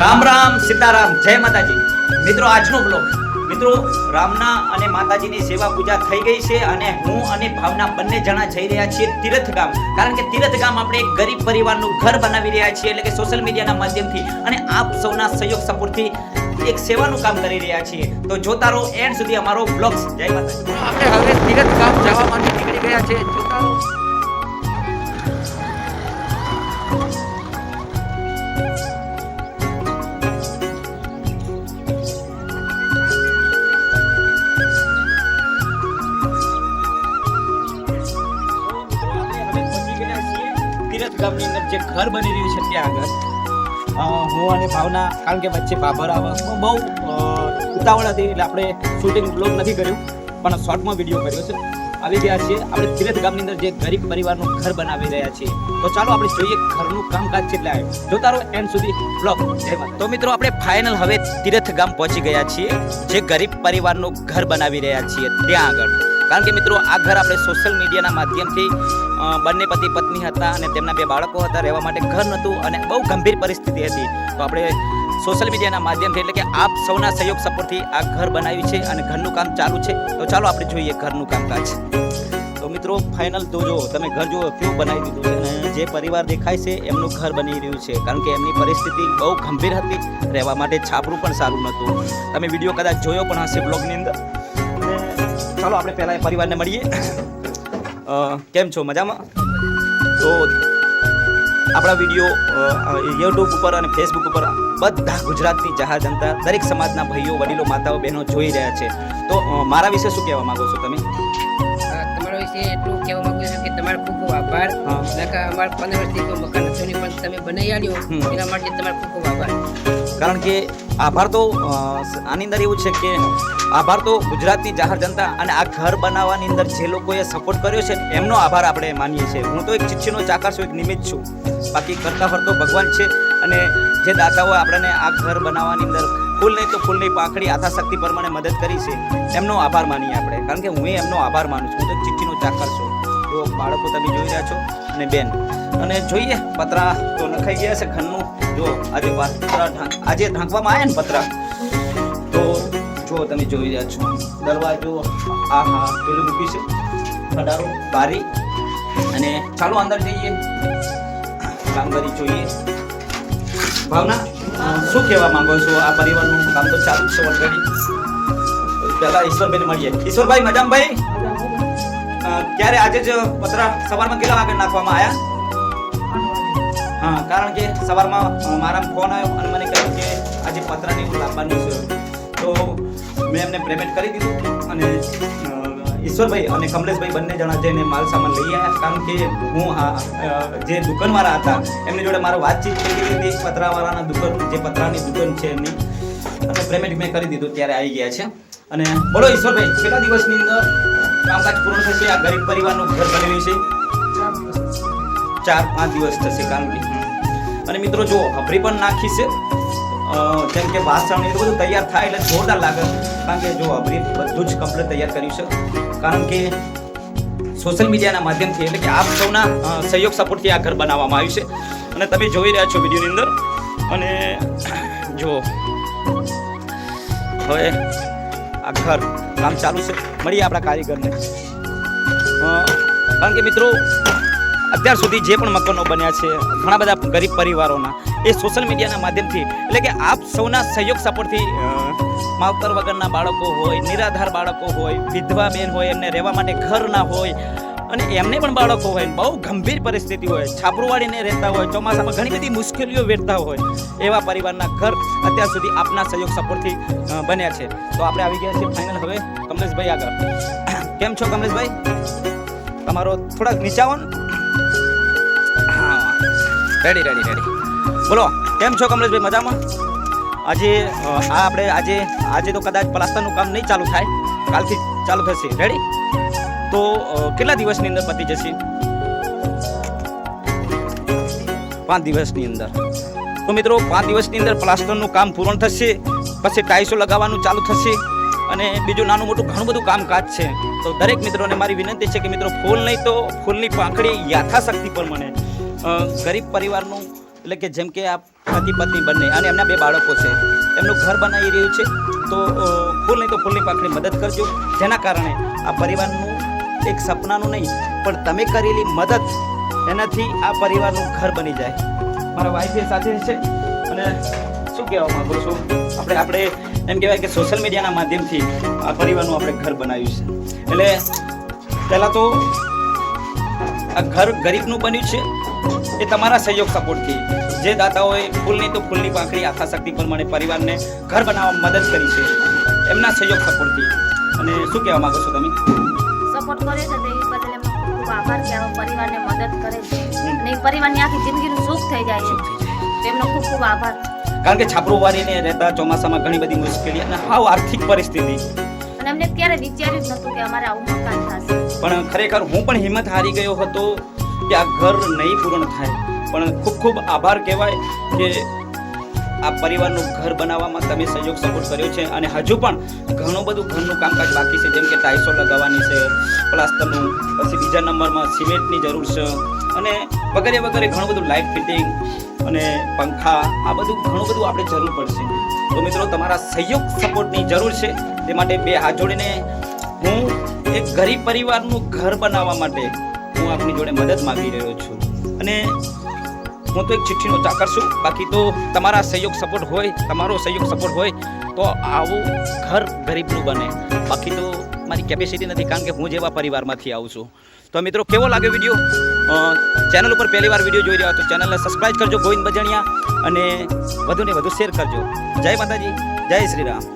રામ રામ, સીતારામ, જય માતાજી. મિત્રો, આજનો બ્લોગ મિત્રો, રામના અને માતાજીની સેવા પૂજા થઈ ગઈ છે અને હું અને ભાવના બંને જણા જઈ રહ્યા છીએ તીર્થ ગામ કારણ કે તીર્થ ગામ આપણે એક ગરીબ પરિવારનું ઘર બનાવી રહ્યા છીએ, એટલે કે સોશિયલ મીડિયાના માધ્યમથી. અને આપ સૌના સહયોગ સપોર્ટથી એક સેવાનું કામ કરી રહ્યા છીએ. તો જોતા રહો એન્ડ સુધી અમારો બ્લોગ જય માતાજી. આપણે હવે તીર્થ ગામ જવા માટે નીકળી ગયા છે જોતા રહો તીરથ ગામની અંદર જે ઘર બની રહ્યું છે ત્યાં આગળ હું અને ભાવના, કારણ કે વચ્ચે બાબર આવે બહુ ઉતાવળ હતી, એટલે આપણે શૂટિંગ બ્લોગ નથી કર્યું, પણ શોર્ટમાં વીડિયો કર્યો છે. આવી ગયા છીએ. આપણે ધીરજ ગામની અંદર જે ગરીબ પરિવારનું ઘર બનાવી રહ્યા છીએ. તો ચાલો આપણે જોઈએ ઘરનું કામકાજ કેટલે આવ્યું જોતા રહો એન્ડ સુધી બ્લોગ તો મિત્રો, આપણે ફાઇનલ હવે તીરથ ગામ પહોંચી ગયા છીએ. જે ગરીબ પરિવારનું ઘર બનાવી રહ્યા છીએ. ત્યાં આગળ. કારણ કે મિત્રો, આ ઘર આપણે સોશિયલ મીડિયાના માધ્યમથી બંને પતિ પત્ની હતા અને તેમના બે બાળકો હતા, રહેવા માટે ઘર નહોતું અને બહુ ગંભીર પરિસ્થિતિ હતી. તો આપણે સોશિયલ મીડિયાના માધ્યમથી એટલે કે આપ સૌના સહયોગ સપોર્ટથી આ ઘર બનાવ્યું છે અને ઘરનું કામ ચાલુ છે. તો ચાલો આપણે જોઈએ ઘરનું કામકાજ. તો મિત્રો ફાઇનલ તો જો તમે ઘર જુઓ, કેવું બનાવી દીધું છે અને જે પરિવાર દેખાય છે, એમનું ઘર બની રહ્યું છે. કારણ કે એમની પરિસ્થિતિ બહુ ગંભીર હતી. રહેવા માટે છાપરું પણ સારું નહોતું. તમે વીડિયો કદાચ જોયો પણ હશે બ્લોગની અંદર. ચાલો આપણે પહેલાં એ પરિવારને મળીએ. કેમ છો? મજામાં? તો આપણા વીડિયો યુટ્યુબ ઉપર અને ફેસબુક ઉપર બધા ગુજરાતની જહાજ જનતા દરેક સમાજના ભાઈઓ વડીલો માતાઓ બહેનો જોઈ રહ્યા છે. તો મારા વિશે શું કહેવા માંગો છો તમે? તમારા વિશે એટલું કહેવા માંગુ છું કે તમારો ખૂબ ખૂબ આભાર. અમારા પંદર વર્ષથી મકાન હતું પણ તમે બનાવી આવ્યો. એના માટે તમારો ખૂબ ખૂબ આભાર. કારણ કે આભાર તો આની અંદર એવું છે કે આભાર તો ગુજરાતની જાહેર જનતા અને આ ઘર બનાવવાની અંદર જે લોકોએ સપોર્ટ કર્યો છે, એમનો આભાર આપણે માનીએ છીએ. હું તો એક ચિઠ્ઠીનો ચાકર છું, એક નિમિત્ત છું. બાકી કરતા ફરતો ભગવાન છે અને જે દાતાઓ આપણને આ ઘર બનાવવાની અંદર ફૂલ નહીં તો ફૂલની પાંખડી આથાશક્તિ પ્રમાણે મદદ કરી છે, એમનો આભાર માનીએ આપણે. કારણ કે હું એમનો આભાર માનું છું. હું તો ચિઠ્ઠીનો ચાકર છું. તો બાળકો, તમે જોઈ રહ્યા છો અને બેન. અને જોઈએ, પતરા તો નખાઈ ગયા છે ઘરનું. જો, આજે પતરા આજે ઢાંકવામાં આવ્યા ને પતરા. તો જો તમે જોઈ રહ્યા છો, દરવાજો આ હા પેલું મૂકી છે. ખડારો, બારી. અને ચાલો અંદર જઈએ. કામગીરી જોઈએ. ભાવના, શું કહેવા માંગો છો આ પરિવારનું? કામ તો ચાલુ છે ઓલરેડી પહેલાં ઈશ્વરભાઈને મળીએ. ઈશ્વરભાઈ મજામભાઈ ક્યારે આજે જ પતરા સવારમાં કેટલા વાગે નાખવામાં આવ્યા હા, કારણ કે સવારમાં મારા ફોન આવ્યો અને મને કહ્યું કે આજે પતરાની લાવવાનું છે. તો મેં એમને પેમેન્ટ કરી દીધું અને ઈશ્વરભાઈ અને કમલેશભાઈ બંને જણા જઈને માલ સામાન લઈ આવ્યા કારણ કે હું જે દુકાનવાળા હતા, એમની જોડે મારો વાતચીત થઈ ગઈ હતી. પતરાવાળાના દુકાન, જે પતરાની દુકાન છે એમની. અને પેમેન્ટ મેં કરી દીધું, ત્યારે આવી ગયા છે. અને બોલો ઈશ્વરભાઈ છેલ્લા દિવસની અંદર કામકાજ પૂર્ણ થશે, આ ગરીબ પરિવારનું ઘર બની રહ્યું છે. ચાર પાંચ દિવસ થશે કારણ કે અને મિત્રો જો હભરી પણ નાખી છે. જેમ કે વાસણ એ બધું તૈયાર થાય એટલે જોરદાર લાગે. કારણ કે જો હબરી બધું જ કમ્પ્લીટ તૈયાર કર્યું છે. કારણ કે સોશિયલ મીડિયાના માધ્યમથી એટલે કે આપ સૌના સહયોગ સપોર્ટથી આ ઘર બનાવવામાં આવ્યું છે. અને તમે જોઈ રહ્યા છો વિડીયોની અંદર. અને જો હવે આ ઘર કામ ચાલુ છે. મળીએ આપણા કારીગરને. કારણ કે મિત્રો, અત્યાર સુધી જે પણ મકાનો બન્યા છે, ઘણા બધા ગરીબ પરિવારોના, એ સોશિયલ મીડિયાના માધ્યમથી, એટલે કે આપ સૌના સહયોગ સપોર્ટથી માવતર વગરના બાળકો હોય, નિરાધાર બાળકો હોય, વિધવા બેન હોય, એમને રહેવા માટે ઘર ના હોય અને એમને પણ બાળકો હોય. બહુ ગંભીર પરિસ્થિતિ હોય. છાપરુવાડીને રહેતા હોય, ચોમાસામાં ઘણી બધી મુશ્કેલીઓ વેઠતા હોય. એવા પરિવારના ઘર અત્યાર સુધી આપના સહયોગ સપોર્ટથી બન્યા છે. તો આપણે આવી ગયા છીએ ફાઇનલ હવે કમલેશભાઈ આગળ. કેમ છો કમલેશભાઈ? તમારો થોડાક નીચાવો રેડી રેડી રેડી બોલો, કેમ છો કમલેશભાઈ? મજામાં? આજે આ આપણે આજે આજે તો કદાચ પ્લાસ્ટરનું કામ નહીં ચાલુ થાય. કાલથી ચાલુ થશે. રેડી તો કેટલા દિવસની અંદર પતી જશે? પાંચ દિવસની અંદર. તો મિત્રો, પાંચ દિવસની અંદર પ્લાસ્ટરનું કામ પૂર્ણ થશે, પછી ટાઈસો લગાવવાનું ચાલુ થશે, અને બીજું નાનું મોટું ઘણું બધું કામકાજ છે. તો દરેક મિત્રોને મારી વિનંતી છે કે મિત્રો, ફૂલ નહીં તો ફૂલની પાંખડી યાથાશક્તિ પર મને ગરીબ પરિવારનું, એટલે કે જેમ કે આ પતિ પત્ની બંને, અને એમના બે બાળકો છે, એમનું ઘર બનાવી રહ્યું છે, તો ફૂલ નહીં તો ફૂલની પાંખડી મદદ કરજો. જેના કારણે આ પરિવારનું એક સપનાનું નહીં, પણ તમે કરેલી મદદ એનાથી આ પરિવારનું ઘર બની જાય. મારા વાઈફ સાથે છે અને શું કહેવા માંગુ છું? આપણે આપણે એમ કહેવાય કે સોશિયલ મીડિયાના માધ્યમથી આ પરિવારનું આપણે ઘર બનાવ્યું છે. એટલે પહેલાં તો આ ઘર ગરીબનું બન્યું છે, એ તમારા સહયોગ સપોર્ટથી. જે દાતાઓએ ફૂલની તો ફૂલની પાંખડી આખા શક્તિ પ્રમાણે પરિવારને ઘર બનાવવા મદદ કરી છે, એમના સહયોગ સપોર્ટથી. અને શું કહેવા માંગો છો તમે? સપોર્ટ કરે છે તો એ બદલે એમનો ખૂબ ખૂબ આભાર કે આવા પરિવારને મદદ કરે છે. અને એ પરિવારની આખી જિંદગીનું સુખ થઈ જાય છે. એમનો ખૂબ ખૂબ આભાર. કારણ કે છાપરું વાળીને રહેતા ચોમાસામાં ઘણી બધી મુશ્કેલી અને હાવ આર્થિક પરિસ્થિતિ. અને અમને ક્યારે વિચાર્યું જ નહોતું કે અમારે આવું મકાન થશે. પણ ખરેખર હું પણ હિંમત હારી ગયો હતો કે આ ઘર નહીં પૂર્ણ થાય. પણ ખૂબ ખૂબ આભાર કહેવાય કે આ પરિવારનું ઘર બનાવવામાં તમે સહયોગ સપોર્ટ કર્યો છે અને હજુ પણ ઘણું બધું ઘરનું કામકાજ બાકી છે, જેમ કે ટાઇલ્સો લગાવવાની છે, પ્લાસ્ટરનું, પછી બીજા નંબરમાં સિમેન્ટની જરૂર છે અને વગેરે વગેરે ઘણું બધું લાઇટ ફિટિંગ અને પંખા, આ બધું ઘણું બધું આપણે જરૂર પડશે. તો મિત્રો, તમારા સહયોગ સપોર્ટની જરૂર છે. તે માટે બે હાથ જોડીને હું એક ગરીબ પરિવારનું ઘર બનાવવા માટે હું આપની જોડે મદદ માંગી રહ્યો છું. અને હું તો એક ચિઠ્ઠીનો ચાકર છું. બાકી તો તમારા સહયોગ સપોર્ટ હોય, તમારો સહયોગ સપોર્ટ હોય, તો આવું ઘર ગરીબનું બને. બાકી તો મારી કેપેસિટી નથી, કારણ કે હું જેવા પરિવારમાંથી આવું છું. તો મિત્રો, કેવો લાગ્યો વીડિયો ચેનલ ઉપર પહેલી વાર વીડિયો જોઈ રહ્યા તો ચેનલને સબસ્ક્રાઈબ કરજો, ગોવિંદ બજણિયા, અને વધુને વધુ શેર કરજો. જય માતાજી, જય શ્રી રામ.